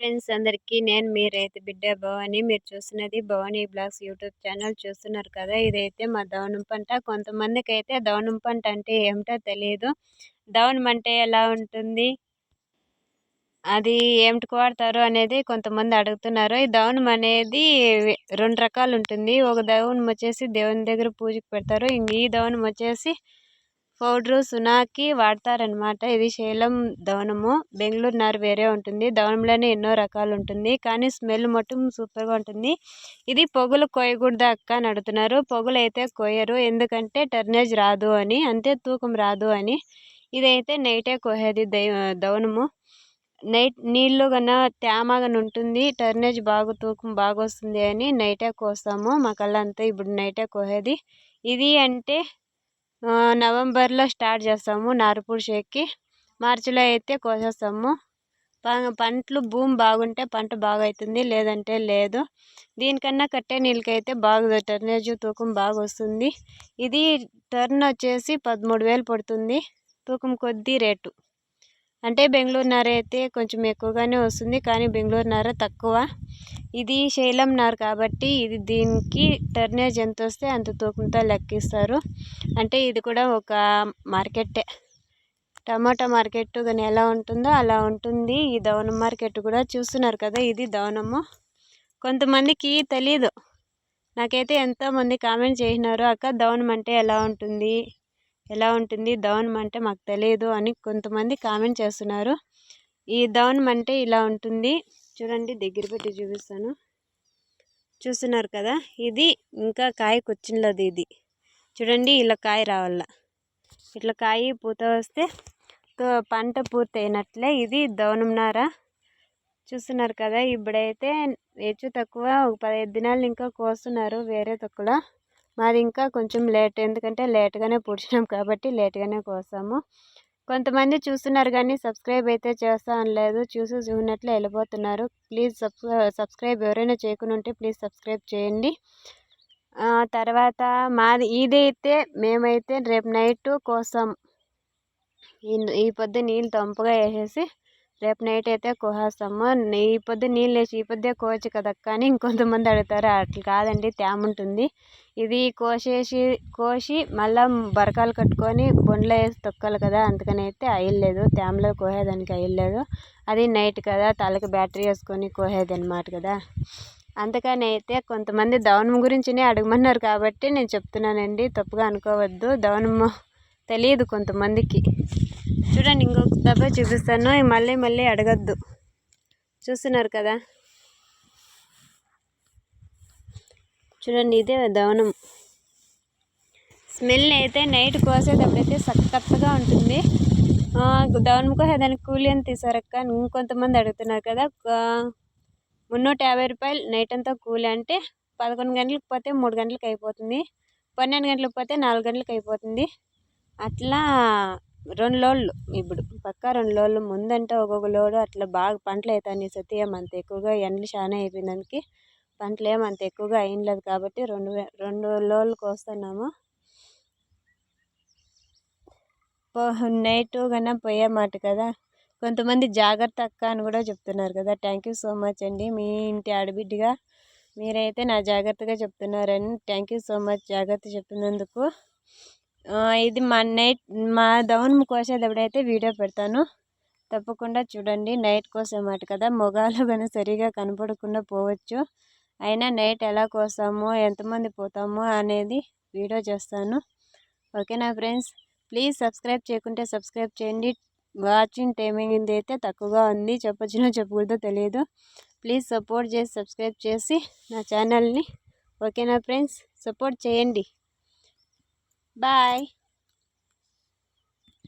Friends అందరికీ నేను మీ రైతు బిడ్డ భవాని మీరు చూస్తున్నది భవానీ బ్లాగ్స్ యూట్యూబ్ ఛానల్ చూస్తున్నారు కదా ఇదైతే మా దవనం పంట. కొంతమందికి అయితే దవనం పంట అంటే ఏమిటో తెలియదు దవనం అంటే ఎలా ఉంటుంది? అది ఏమిటికి వాడతారు అనేది కొంతమంది అడుగుతున్నారు. ఈ దవనం అనేది రెండు రకాలు ఉంటుంది. ఒక దవనం వచ్చేసి దేవుని దగ్గర పూజకు పెడతారు. ఈ దవనం వచ్చేసి పౌడరు సునాకి వాడతారనమాట ఇది శైలం దవనము. బెంగళూరు నారు వేరే ఉంటుంది. దవనంలోనే ఎన్నో రకాలు ఉంటుంది కానీ స్మెల్ మొత్తం సూపర్గా ఉంటుంది. ఇది పొగులు కోయకూడదు అక్క అని అడుగుతున్నారు. అయితే కోయరు. ఎందుకంటే టర్నేజ్ రాదు అని. అంతే తూకం రాదు అని. ఇదైతే నైటే కోసేది దవనము. నైట్ నీళ్ళు కన్నా తేమగా ఉంటుంది. టర్నేజ్ బాగా తూకం బాగా వస్తుంది అని నైటే కోస్తాము. మాకల్లా ఇప్పుడు నైటే కోసేది ఇది అంటే నవంబర్లో స్టార్ట్ చేస్తాము నారుపూడి షేక్కి. మార్చిలో అయితే కోసేస్తాము. పంటలు భూమి బాగుంటే పంట బాగా అవుతుంది లేదంటే లేదు. దీనికన్నా కట్టే నీళ్ళకైతే బాగా టర్నేజ్ తూకం బాగా వస్తుంది ఇది టర్న్ వచ్చేసి పదమూడు వేలు పడుతుంది. తూకం కొద్దీ రేటు. అంటే బెంగళూరు నార అయితే కొంచెం ఎక్కువగానే వస్తుంది కానీ బెంగళూరు నార తక్కువ. ఇది శైలం నార్ కాబట్టి ఇది దీనికి టర్నేజ్ ఎంత వస్తే అంత తూకంతో లెక్కిస్తారు. అంటే ఇది కూడా ఒక మార్కెట్టే టమాటా మార్కెట్ కానీ ఎలా ఉంటుందో అలా ఉంటుంది. ఈ దవనం మార్కెట్ కూడా చూస్తున్నారు కదా ఇది దవనము. కొంతమందికి తెలియదు నాకైతే ఎంతోమంది కామెంట్ చేసినారు అక్క దవనం అంటే ఎలా ఉంటుంది? ఎలా ఉంటుంది? దవనం అంటే మాకు తెలియదు అని కొంతమంది కామెంట్ చేస్తున్నారు. ఈ దవనం అంటే ఇలా ఉంటుంది. చూడండి దగ్గర పెట్టి చూపిస్తాను. చూస్తున్నారు కదా ఇది ఇంకా కాయ కొచ్చినది ఇది. చూడండి ఇలా కాయ రావాల. ఇట్లా కాయ పూత వస్తే పంట పూర్తయినట్లే ఇది దవనంనార చూస్తున్నారు కదా ఇప్పుడైతే హెచ్చు తక్కువ ఒక పదహైదు దినాలు ఇంకా కోస్తున్నారు వేరే తక్కువ మాది ఇంకా కొంచెం లేట్ ఎందుకంటే లేట్గానే పుడిచినాం కాబట్టి లేట్గానే కోసాము కొంతమంది చూస్తున్నారు కానీ సబ్స్క్రైబ్ అయితే చేస్తా అనలేదు చూసి చూసినట్లు వెళ్ళిపోతున్నారు. ప్లీజ్ సబ్స్క్రైబ్ ఎవరైనా చేయకుండా ఉంటే ప్లీజ్ సబ్స్క్రైబ్ చేయండి. తర్వాత మాది ఇదైతే మేమైతే రేపు నైట్ కోసం ఈ పొద్దు నీళ్ళు తంపుగా వేసేసి రేపు నైట్ అయితే కోసేస్తాము ఈ పొద్దు నీళ్ళు వేసి ఈ పొద్దే కోవచ్చు కదా కానీ ఇంకొంతమంది అడుగుతారు. అట్లా కాదండి తేమ ఉంటుంది. ఇది కోసేసి కోసి మళ్ళీ బరకాలు కట్టుకొని బొండ్లో వేసి తొక్కాలి కదా అందుకని అయితే అయ్యలేదు. తేమలో కోసేదానికి అయ్యలేదు. అది నైట్ కదా తలకి బ్యాటరీ వేసుకొని కోసేది అనమాట కదా. అందుకని అయితే కొంతమంది దవనం గురించినే అడగమన్నారు కాబట్టి నేను చెప్తున్నానండి. తప్పుగా అనుకోవద్దు. దవనము తెలియదు కొంతమందికి. చూడండి ఇంకొక దెబ్బ చూపిస్తాను. మళ్ళీ మళ్ళీ అడగద్దు. చూస్తున్నారు కదా? చూడండి ఇదే దవనం స్మెల్ అయితే నైట్ కోసేటప్పుడైతే సక్కత్తగా ఉంటుంది. దవనం కోసేదానికి కూలి అని తీసారక్క ఇంకొంతమంది అడుగుతున్నారు కదా. మున్నూట యాభై రూపాయలు నైట్ అంతా కూలి అంటే పదకొండు గంటలకు పోతే మూడు గంటలకు అయిపోతుంది. పన్నెండు గంటలకు పోతే నాలుగు గంటలకు అయిపోతుంది. అట్లా రెండు లోడ్లు ఇప్పుడు. పక్కా రెండు లోడ్లు ముందంటే ఒక్కొక్క లోడు అట్లా బాగా పంటలు అవుతాయి సతి ఏమంత ఎక్కువగా ఎండలు చాలా అయిపోయిన దానికి పంటలు ఏమంత ఎక్కువగా అయినలేదు కాబట్టి రెండు రెండు లోడ్లు కోస్తున్నాము. నైట్ కన్నా పోయేమాట కదా. కొంతమంది జాగ్రత్త అక్క అని కూడా చెప్తున్నారు కదా. థ్యాంక్ యూ సో మచ్ అండి. మీ ఇంటి ఆడబిడ్డగా మీరైతే నా జాగ్రత్తగా చెప్తున్నారని థ్యాంక్ యూ సో మచ్ జాగ్రత్త చెప్పినందుకు ఇది మా నైట్ మా దవనం కోసేటప్పుడైతే వీడియో పెడతాను తప్పకుండా చూడండి. నైట్ కోసేమాట కదా. మొగాలు కానీ సరిగా కనపడకుండా పోవచ్చు. అయినా నైట్ ఎలా కోస్తామో ఎంతమంది పోతామో అనేది వీడియో చేస్తాను. ఓకేనా ఫ్రెండ్స్? ప్లీజ్ సబ్స్క్రైబ్ చేయకుంటే సబ్స్క్రైబ్ చేయండి. వాచింగ్ టైమింగ్ అయితే తక్కువగా ఉంది. చెప్పొచ్చినో చెప్పకూడదో తెలియదు. ప్లీజ్ సపోర్ట్ చేసి సబ్స్క్రైబ్ చేసి నా ఛానల్ని. ఓకేనా ఫ్రెండ్స్? సపోర్ట్ చేయండి. Bye.